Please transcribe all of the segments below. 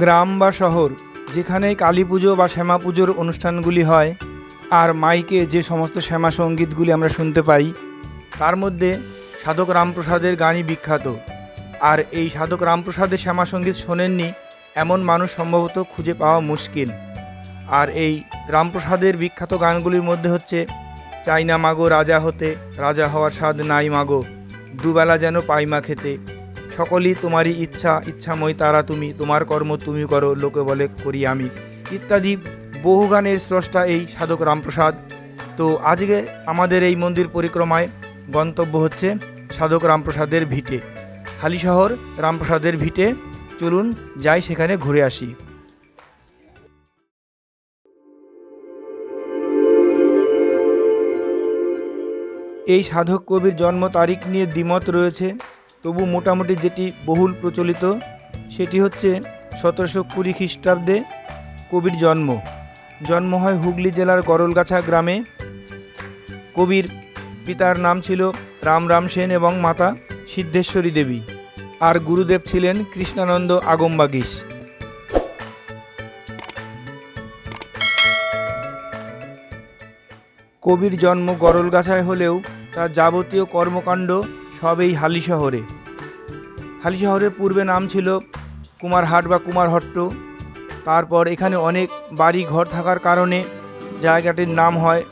গ্রাম বা শহর যেখানে কালী পুজো বা শ্যামা পুজোর অনুষ্ঠানগুলি হয়, আর মাইকে যে সমস্ত শ্যামা সঙ্গীতগুলি আমরা শুনতে পাই, তার মধ্যে সাধক রামপ্রসাদের গানই বিখ্যাত। আর এই সাধক রামপ্রসাদের শ্যামা সংগীত শোনেননি এমন মানুষ সম্ভবত খুঁজে পাওয়া মুশকিল। আর এই রামপ্রসাদের বিখ্যাত গানগুলির মধ্যে হচ্ছে চাইনা মাগো রাজা হতে, রাজা হওয়ার স্বাদ নাই মাগো, দুবেলা যেন পাইমা খেতে। সকলই তোমারই ইচ্ছা, ইচ্ছাময় তারা তুমি, তোমার কর্ম তুমি করো, লোকে বলে করি আমি। ইত্যাদি বহু গানের স্রষ্টা এই সাধক রামপ্রসাদ। তো আজকে আমাদের এই মন্দির পরিক্রমায় গন্তব্য হচ্ছে সাধক রামপ্রসাদের ভিটে। হালিশহর রামপ্রসাদের ভিটে। চলুন যাই সেখানে ঘুরে আসি। এই সাধক কবির জন্ম তারিখ নিয়ে দ্বিমত রয়েছে। তবু মোটামুটি যেটি বহুল প্রচলিত, সেটি হচ্ছে সতেরোশো কুড়ি খ্রিস্টাব্দে কবির জন্ম। জন্ম হয় হুগলি জেলার গরলগাছা গ্রামে। কবির পিতার নাম ছিল রাম রাম সেন এবং মাতা সিদ্ধেশ্বরী দেবী। আর গুরুদেব ছিলেন কৃষ্ণানন্দ আগমবাগীশ। কবির জন্ম গরলগাছায় হলেও তার যাবতীয় কর্মকাণ্ড সব এই হালি শহরে হালি শহরের পূর্বে নাম ছিল কুমারহাট বা কুমারহট্ট। তারপর এখানে অনেক বাড়ি ঘর থাকার কারণে জায়গাটির নাম হয়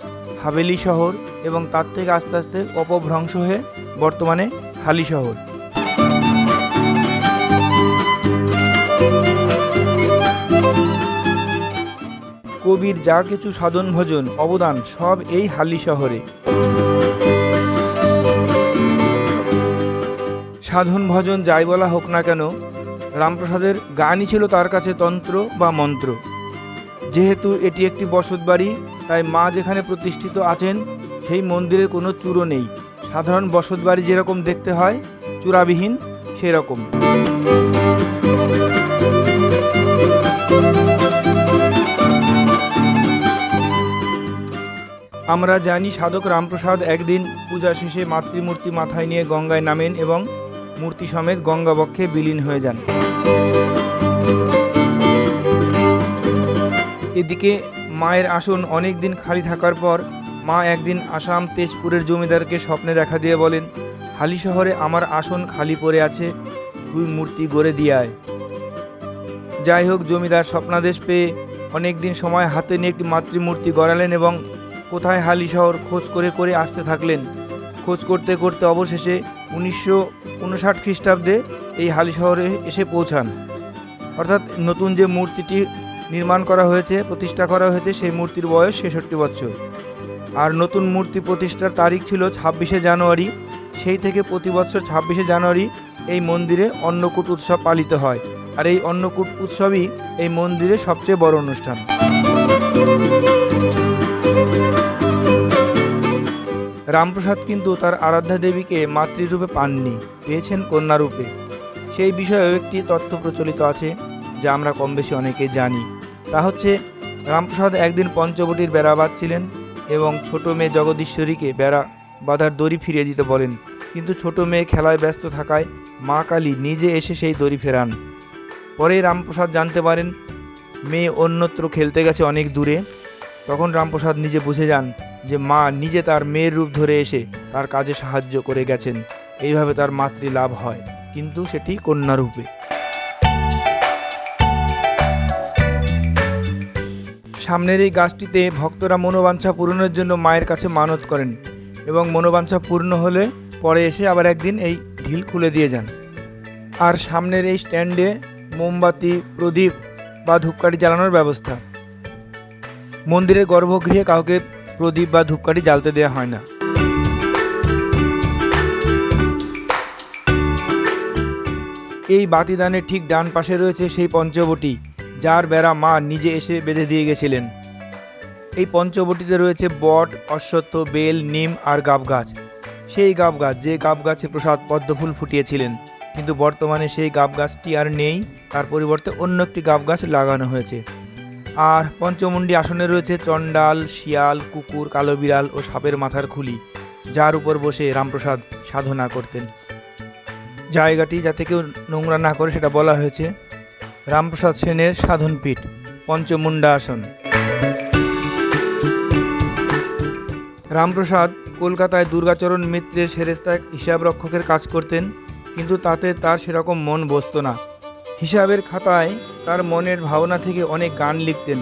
হাভেলি শহর এবং তার থেকে আস্তে আস্তে অপভ্রংশ হয়ে বর্তমানে হালি শহর কবির যা কিছু সাধন ভোজন অবদান সব এই হালি শহরে সাধন ভজন যাই বলা হোক না কেন, রামপ্রসাদের গানই ছিল তার কাছে তন্ত্র বা মন্ত্র। যেহেতু এটি একটি বসত বাড়ি, তাই মা যেখানে প্রতিষ্ঠিত আছেন, সেই মন্দিরে কোনো চূড়ো নেই। সাধারণ বসত বাড়ি যেরকম দেখতে হয়, চূড়াবিহীন সেরকম। আমরা জানি সাধক রামপ্রসাদ একদিন পূজা শেষে মাতৃমূর্তি মাথায় নিয়ে গঙ্গায় নামেন এবং মূর্তি সমেত গঙ্গাবক্ষে বিলীন হয়ে যান। এদিকে মায়ের আসন অনেক দিন খালি থাকার পর মা একদিন আসাম তেজপুরের জমিদারকে স্বপ্নে দেখা দিয়ে বলেন, হালি শহরে আমার আসন খালি পড়ে আছে, তুই মূর্তি গড়ে দিয়ে আয়। যাই হোক, জমিদার স্বপ্নাদেশ পেয়ে অনেক দিন সময় হাতে নিয়ে একটি মাতৃমূর্তি গড়ালেন এবং কোথায় হালি শহর খোঁজ করে করে আসতে থাকলেন। খোঁজ করতে করতে অবশেষে উনিশশো উনষাট খ্রিস্টাব্দে এই হালি শহরে এসে পৌঁছান। অর্থাৎ নতুন যে মূর্তিটি নির্মাণ করা হয়েছে, প্রতিষ্ঠা করা হয়েছে, সেই মূর্তির বয়স ছেষট্টি বছর। আর নতুন মূর্তি প্রতিষ্ঠার তারিখ ছিল ছাব্বিশে জানুয়ারি। সেই থেকে প্রতি বছর ছাব্বিশে জানুয়ারি এই মন্দিরে অন্নকূট উৎসব পালিত হয়। আর এই অন্নকূট উৎসবই এই মন্দিরের সবচেয়ে বড় অনুষ্ঠান। রামপ্রসাদ কিন্তু তার আরাধ্যা দেবীকে মাতৃরূপে পাননি, পেয়েছেন কন্যারূপে। সেই বিষয়েও একটি তথ্য প্রচলিত আছে, যা আমরা কম বেশি অনেকে জানি। তা হচ্ছে, রামপ্রসাদ একদিন পঞ্চবটির বেড়া বাঁধছিলেন এবং ছোট মেয়ে জগদীশ্বরীকে বেড়া বাঁধার দড়ি ফিরিয়ে দিতে বলেন। কিন্তু ছোট মেয়ে খেলায় ব্যস্ত থাকায় মা কালী নিজে এসে সেই দড়ি ফেরান। পরে রামপ্রসাদ জানতে পারেন, মেয়ে অন্যত্র খেলতে গেছে অনেক দূরে। তখন রামপ্রসাদ নিজে বুঝে যান যে মা নিজে তার মেয়ের রূপ ধরে এসে তার কাজে সাহায্য করে গেছেন। এইভাবে তার মাতৃ লাভ হয়, কিন্তু সেটি কন্যারূপে সামনের এই গাছটিতে ভক্তরা মনোবাঞ্ছা পূরণের জন্য মায়ের কাছে মানত করেন এবং মনোবাঞ্ছা পূর্ণ হলে পরে এসে আবার একদিন এই ঢিল খুলে দিয়ে যান। আর সামনের এই স্ট্যান্ডে মোমবাতি, প্রদীপ বা ধূপকাঠি জ্বালানোর ব্যবস্থা। মন্দিরের গর্ভগৃহে কাউকে প্রদীপ বা ধূপকাঠি জ্বালতে দেওয়া হয় না। এই বাতিদানের ঠিক ডান পাশে রয়েছে সেই পঞ্চবটি, যার বেড়া মা নিজে এসে বেঁধে দিয়ে গেছিলেন। এই পঞ্চবটিতে রয়েছে বট, অশ্বত্থ, বেল, নিম আর গাব গাছ সেই গাব গাছ যে গাব গাছে প্রসাদ পদ্মফুল ফুটিয়েছিলেন। কিন্তু বর্তমানে সেই গাব গাছটি আর নেই, তার পরিবর্তে অন্য একটি গাব গাছ লাগানো হয়েছে। আর পঞ্চমুণ্ডী আসনে রয়েছে চণ্ডাল, শিয়াল, কুকুর, কালো বিড়াল ও সাপের মাথার খুলি। যার উপর বসে রামপ্রসাদ সাধনা করতেন। জায়গাটি যাতে কেউ নোংরা না করে সেটা বলা হয়েছে রামপ্রসাদ সেনের সাধনপীঠ, পঞ্চমুণ্ডা আসন। রামপ্রসাদ কলকাতায় দুর্গাচরণ মিত্রের সেরেস্তা হিসাব রক্ষকের কাজ করতেন, কিন্তু তাতে তার সেরকম মন বসতো না। হিসাবের খাতায় তার মনের ভাবনা থেকে অনেক গান লিখতেন।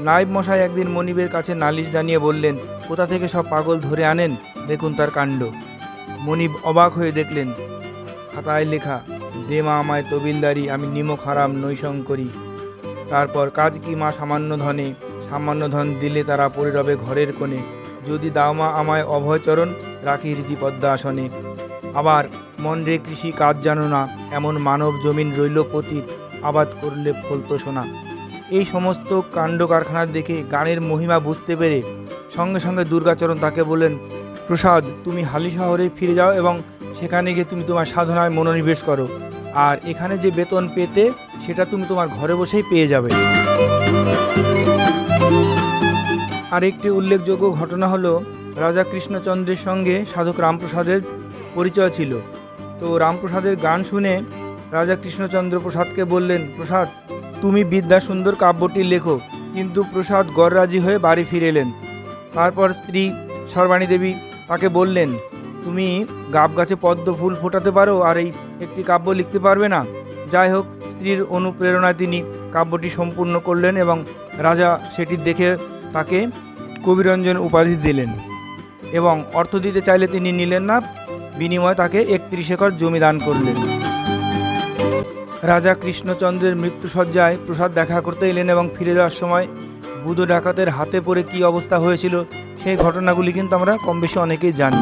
নাইব মশাই একদিন মনিবের কাছে নালিশ জানিয়ে বললেন, কোথা থেকে সব পাগল ধরে আনেন? দেখুন তার কাণ্ড। মনিব অবাক হয়ে দেখলেন, খাতায় লেখা, দে মা আমায় তবিলদারি আমি নিমক হারাম নৈশং করি। তারপর, কাজ কি মা সামান্য ধনে? সামান্য ধন দিলে তারা পড়ে রবে ঘরের কোণে। যদি দাও মা আমায় অভয়চরণ, রাখি রীতিপদ্মাসনে। আবার মন রে কৃষি কাজ জানো না, এমন মানব জমিন রইল পতীত, আবাদ করলে ফলতো সোনা এই সমস্ত কাণ্ড কারখানা দেখে গানের মহিমা বুঝতে পেরে সঙ্গে সঙ্গে দুর্গাচরণ তাকে বললেন, প্রসাদ, তুমি হালি শহরে ফিরে যাও এবং সেখানে গিয়ে তুমি তোমার সাধনায় মনোনিবেশ করো। আর এখানে যে বেতন পেতে, সেটা তুমি তোমার ঘরে বসেই পেয়ে যাবে। আর একটি উল্লেখযোগ্য ঘটনা হলো, রাজা কৃষ্ণচন্দ্রের সঙ্গে সাধক রামপ্রসাদের পরিচয় ছিল। তো রামপ্রসাদের গান শুনে রাজা কৃষ্ণচন্দ্র প্রসাদকে বললেন, প্রসাদ, তুমি বিদ্যা সুন্দর কাব্যটি লেখো কিন্তু প্রসাদ গড়রাজি হয়ে বাড়ি ফিরে এলেন। তারপর স্ত্রী সর্বাণী দেবী তাকে বললেন, তুমি গাব গাছে পদ্ম ফুল ফোটাতে পারো আর এই একটি কাব্য লিখতে পারবে না। যাই হোক, স্ত্রীর অনুপ্রেরণায় তিনি কাব্যটি সম্পূর্ণ করলেন এবং রাজা সেটি দেখে তাকে কবিরঞ্জন উপাধি দিলেন এবং অর্থ দিতে চাইলে তিনি নিলেন না। বিনিময়ে তাকে একত্রিশ একর জমি দান করলেন। রাজা কৃষ্ণচন্দ্রের মৃত্যুসজ্জায় প্রসাদ দেখা করতে এলেন এবং ফিরে যাওয়ার সময় বুধ ডাকাতের হাতে পড়ে কী অবস্থা হয়েছিল সেই ঘটনাগুলি কিন্তু আমরা কম বেশি অনেকেই জানি।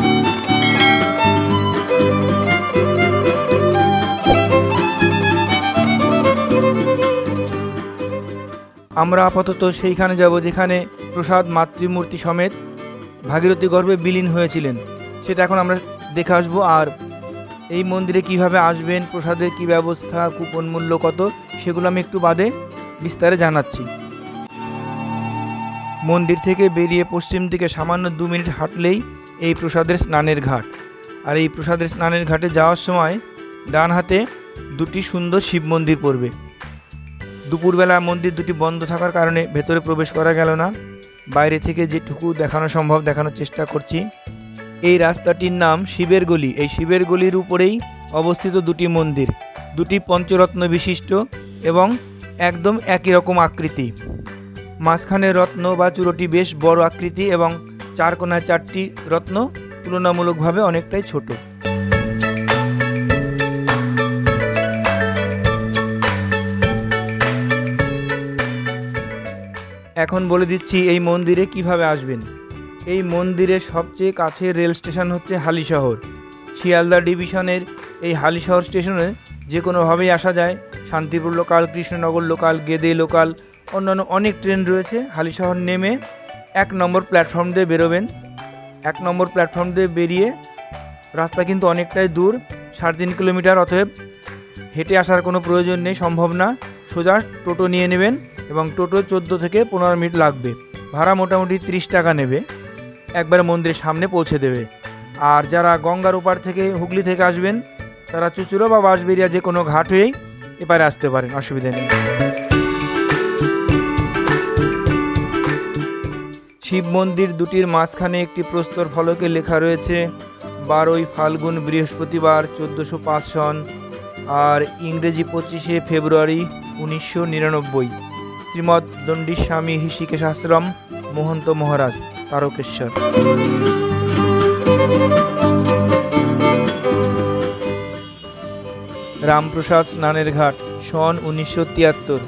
আমরা আপাতত সেইখানে যাব যেখানে প্রসাদ, মাতৃমূর্তি সমেত ভাগীরথী গর্ভে বিলীন হয়েছিলেন। সেটা এখন আমরা দেখে আসব। আর এই মন্দিরে কীভাবে আসবেন প্রসাদের কি ব্যবস্থা, কুপন মূল্য কত, সেগুলো আমি একটু বাদে বিস্তারে জানাচ্ছি। মন্দির থেকে বেরিয়ে পশ্চিম দিকে সামান্য দু মিনিট হাঁটলেই এই প্রসাদের স্নানের ঘাট। আর এই প্রসাদের স্নানের ঘাটে যাওয়ার সময় ডান হাতে দুটি সুন্দর শিব মন্দির পড়বে। দুপুরবেলা মন্দির দুটি বন্ধ থাকার কারণে ভেতরে প্রবেশ করা গেল না। বাইরে থেকে যেটুকু দেখানো সম্ভব দেখানোর চেষ্টা করছি। এই রাস্তাটির নাম শিবের গলি। এই শিবের গলির উপরেই অবস্থিত দুটি মন্দির, দুটি পঞ্চরত্ন বিশিষ্ট এবং একদম একই রকম আকৃতি। মাঝখানে রত্ন বা চূড়োটি বেশ বড় আকৃতি এবং চার কোনায় চারটি রত্ন তুলনামূলকভাবে অনেকটাই ছোট। এখন বলে দিচ্ছি এই মন্দিরে কীভাবে আসবেন। এই মন্দিরের সবচেয়ে কাছের রেল স্টেশন হচ্ছে হালিশহর। শিয়ালদা ডিভিশনের এই হালিশহর স্টেশনে যে কোনোভাবেই আসা যায়। Shantipur local, Krishnanagar local, Gede local, অন্যান্য অনেক ট্রেন রয়েছে। হালিশহর নেমে এক নম্বর প্ল্যাটফর্ম দিয়ে বেরোবেন। এক নম্বর প্ল্যাটফর্ম দিয়ে বেরিয়ে রাস্তা কিন্তু অনেকটাই দূর। সাড়ে তিন কিলোমিটার, অতএব হেঁটে আসার কোনো প্রয়োজন নেই, সম্ভব না। সোজা টোটো নিয়ে নেবেন এবং টোটো চোদ্দ থেকে পনেরো মিনিট লাগবে। ভাড়া মোটামুটি ত্রিশ টাকা নেবে। একবার মন্দিরের সামনে পৌঁছে দেবে। আর যারা গঙ্গার ওপার থেকে হুগলি থেকে আসবেন, তারা চুচুড়ো বা বাঁশবেরিয়া যে কোনো ঘাট হয়েই এপারে আসতে পারেন, অসুবিধা নেই। শিব মন্দির দুটির মাঝখানে একটি প্রস্তর ফলকে লেখা রয়েছে, বারোই ফাল্গুন বৃহস্পতিবার চোদ্দোশো পাঁচ সন, আর ইংরেজি পঁচিশে ফেব্রুয়ারি উনিশশো নিরানব্বই। শ্রীমৎ দণ্ডীস্বামী হৃষিকেশ আশ্রম মহন্ত মহারাজ। তারকেশ্বর। রামপ্রসাদ স্নানের ঘাট, সন উনিশশো তিয়াত্তর।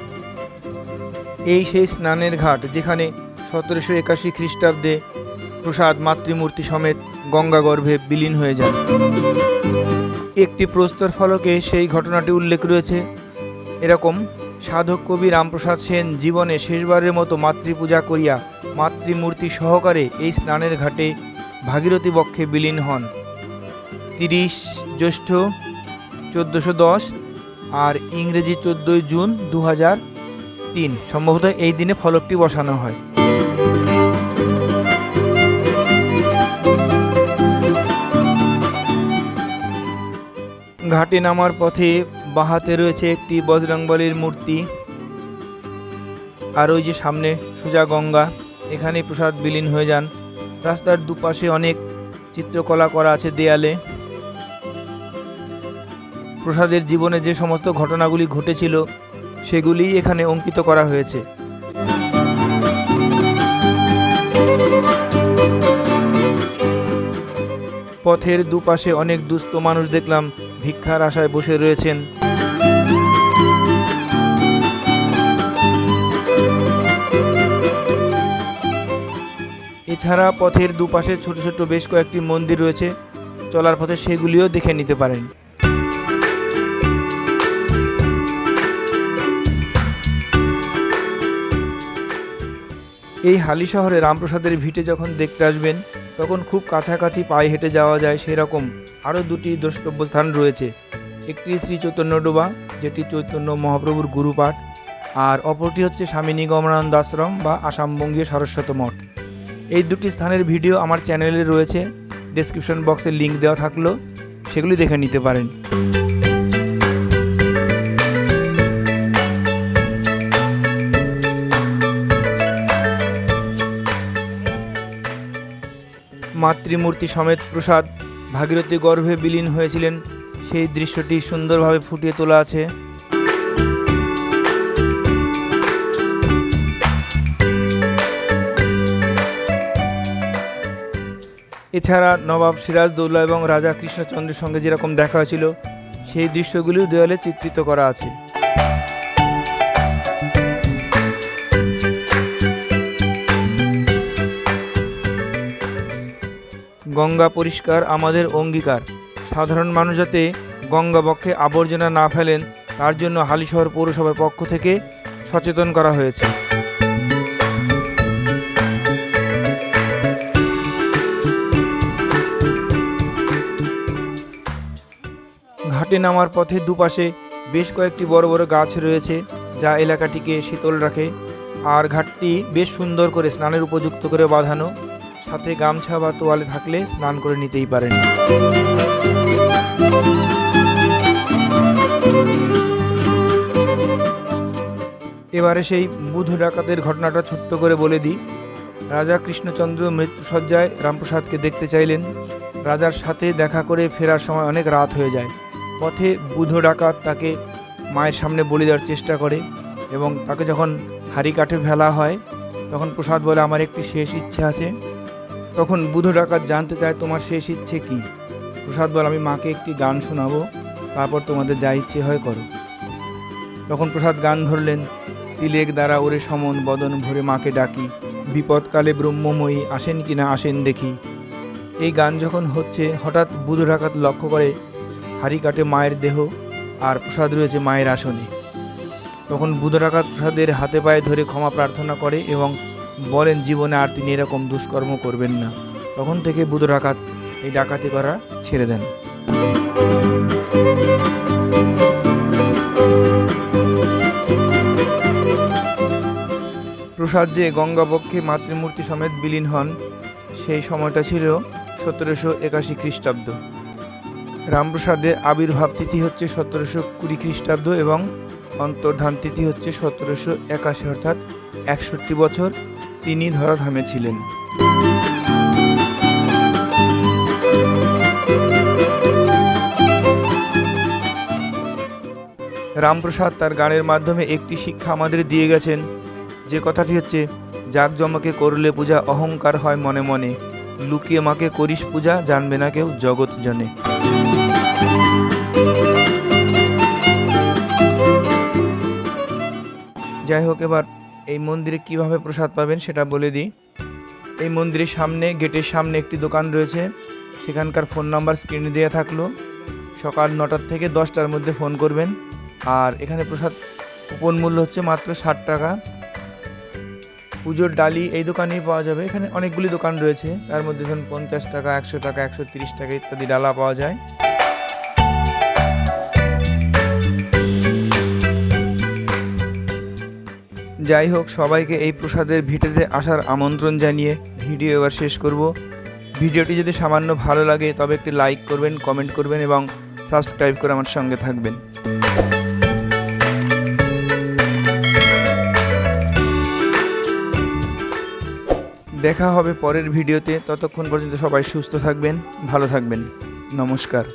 এই সেই স্নানের ঘাট যেখানে সতেরোশো একাশি খ্রিস্টাব্দে প্রসাদ মাতৃমূর্তি সমেত গঙ্গা গর্ভে বিলীন হয়ে যান একটি প্রস্তর ফলকে সেই ঘটনাটি উল্লেখ রয়েছে। এরকম সাধক কবি রামপ্রসাদ সেন জীবনে শেষবারের মতো মাতৃপূজা করিয়া মাতৃমূর্তি সহকারে এই স্নানের ঘাটে ভাগীরথী বক্ষে বিলীন হন। তিরিশ জ্যৈষ্ঠ চোদ্দোশো দশ আর ইংরেজি চোদ্দোই জুন দু তিন। সম্ভবত এই দিনে ফলকটি বসানো হয়। ঘাটে নামার পথে বাহাতে রয়েছে একটি বজরংবলীর মূর্তি। আর ওই যে সামনে সুজা গঙ্গা, এখানে প্রসাদ বিলীন হয়ে যান। রাস্তার দুপাশে অনেক চিত্রকলা করা আছে দেয়ালে। প্রসাদের জীবনে যে সমস্ত ঘটনাগুলি ঘটেছিল, সেগুলি এখানে অঙ্কিত করা হয়েছে। পথের দুপাশে অনেক দুস্থ মানুষ দেখলাম ভিক্ষার আশায় বসে রয়েছেন। এছাড়া পথের দুপাশে ছোট ছোট বেশ কয়েকটি মন্দির রয়েছে। চলার পথে সেগুলিও দেখে নিতে পারেন। এই হালি শহরে রামপ্রসাদের ভিটে যখন দেখতে আসবেন, তখন খুব কাছাকাছি পায়ে হেঁটে যাওয়া যায় সেরকম আরও দুটি দ্রষ্টব্য স্থান রয়েছে। একটি শ্রী চৈতন্য ডোবা, যেটি চৈতন্য মহাপ্রভুর গুরুপাঠ, আর অপরটি হচ্ছে স্বামী নিগমানন্দ আশ্রম বা আসামবঙ্গীয় সারস্বত মঠ। এই দুটি স্থানের ভিডিও আমার চ্যানেলে রয়েছে। ডেসক্রিপশন বক্সে লিংক দেওয়া থাকল। সেগুলি দেখে নিতে পারেন। মাতৃমূর্তি সমেত প্রসাদ। ভাগীরথী গর্ভে বিলীন হয়েছিলেন। সেই দৃশ্যটি সুন্দরভাবে ফুটিয়ে তোলা আছে। এছাড়া নবাব সিরাজদৌল্লা এবং রাজা কৃষ্ণচন্দ্রের সঙ্গে যেরকম দেখা হয়েছিল, সেই দৃশ্যগুলিও দেওয়ালে চিত্রিত করা আছে। গঙ্গা পরিষ্কার আমাদের অঙ্গীকার। সাধারণ মানুষ যাতে গঙ্গা বক্ষে আবর্জনা না ফেলেন, তার জন্য হালিশহর পৌরসভার পক্ষ থেকে সচেতন করা হয়েছে। ঘাটে নামার পথে দুপাশে বেশ কয়েকটি বড় বড় গাছ রয়েছে যা এলাকাটিকে শীতল রাখে। আর ঘাটটি বেশ সুন্দর করে স্নানের উপযুক্ত করে বাঁধানো। সাথে গামছা বা তোয়ালে থাকলে স্নান করে নিতেই পারেন। এবারে সেই বুধ ডাকাতের ঘটনাটা ছোট্ট করে বলে দিই। রাজা কৃষ্ণচন্দ্র মৃত্যুসজ্জায় রামপ্রসাদকে দেখতে চাইলেন। রাজার সাথে দেখা করে ফেরার সময় অনেক রাত হয়ে যায়। পথে বুধ ডাকাত তাকে মায়ের সামনে বলি দেওয়ার চেষ্টা করে এবং তাকে যখন হাড়ি কাঠে ফেলা হয়, তখন প্রসাদ বলে, আমার একটি শেষ ইচ্ছে আছে। তখন বুধ ডাকাত জানতে চায়, তোমার শেষ ইচ্ছে কি? প্রসাদ বলে, আমি মাকে একটি গান শোনাবো, তারপর তোমাদের যা ইচ্ছে হয় করো। তখন প্রসাদ গান ধরলেন, তিলেক দ্বারা ওরে সমন বদন ভরে মাকে ডাকি, বিপদকালে ব্রহ্মময়ী আসেন কি না আসেন দেখি। এই গান যখন হচ্ছে, হঠাৎ বুধ ডাকাত লক্ষ্য করে হাড়ি কাটে মায়ের দেহ আর প্রসাদ রয়েছে মায়ের আসনে। তখন বুধ ডাকাত প্রসাদের হাতে পায়ে ধরে ক্ষমা প্রার্থনা করে এবং বলেন, জীবনে আর তিনি এরকম দুষ্কর্ম করবেন না। তখন থেকে বুধ ডাকাত এই ডাকাতি করা ছেড়ে দেন। প্রসাদ যে গঙ্গাবক্ষে মাতৃমূর্তি সমেত বিলীন হন, সেই সময়টা ছিল সতেরোশো একাশি খ্রিস্টাব্দ। রামপ্রসাদের আবির্ভাব তিথি হচ্ছে সতেরোশো কুড়ি খ্রিস্টাব্দ এবং অন্তর্ধান তিথি হচ্ছে সতেরোশো একাশি, অর্থাৎ একষট্টি বছর তিনি ধরাধামে ছিলেন। রামপ্রসাদ তার গানের মাধ্যমে একটি শিক্ষা আমাদের দিয়ে গেছেন। যে কথাটি হচ্ছে জাকজমকে করলে পূজা, অহংকার হয় মনে মনে। লুকিয়ে মাকে করিস পূজা, জানবে না কেউ জগৎ জনে। যাই হোক, এবার এই মন্দিরে কীভাবে প্রসাদ পাবেন সেটা বলে দিই। এই মন্দিরের সামনে, গেটের সামনে একটি দোকান রয়েছে। সেখানকার ফোন নাম্বার স্ক্রিনে দেওয়া থাকল। সকাল নটার থেকে দশটার মধ্যে ফোন করবেন। আর এখানে প্রসাদ কুপন মূল্য হচ্ছে মাত্র ষাট টাকা। পুজোর ডালি এই দোকানেই পাওয়া যাবে। এখানে অনেকগুলি দোকান রয়েছে। তার মধ্যে ধরুন পঞ্চাশ টাকা, একশো টাকা, একশো তিরিশ টাকা ইত্যাদি ডালা পাওয়া যায়। যাই হোক, সবাইকে এই প্রসাদের ভিটেতে আসার আমন্ত্রণ জানিয়ে ভিডিও এবার শেষ করব। ভিডিওটি যদি সামান্য ভালো লাগে, তবে একটি লাইক করবেন, কমেন্ট করবেন এবং সাবস্ক্রাইব করে আমার সঙ্গে থাকবেন। দেখা হবে পরের ভিডিওতে। ততক্ষণ পর্যন্ত সবাই সুস্থ থাকবেন, ভালো থাকবেন। নমস্কার।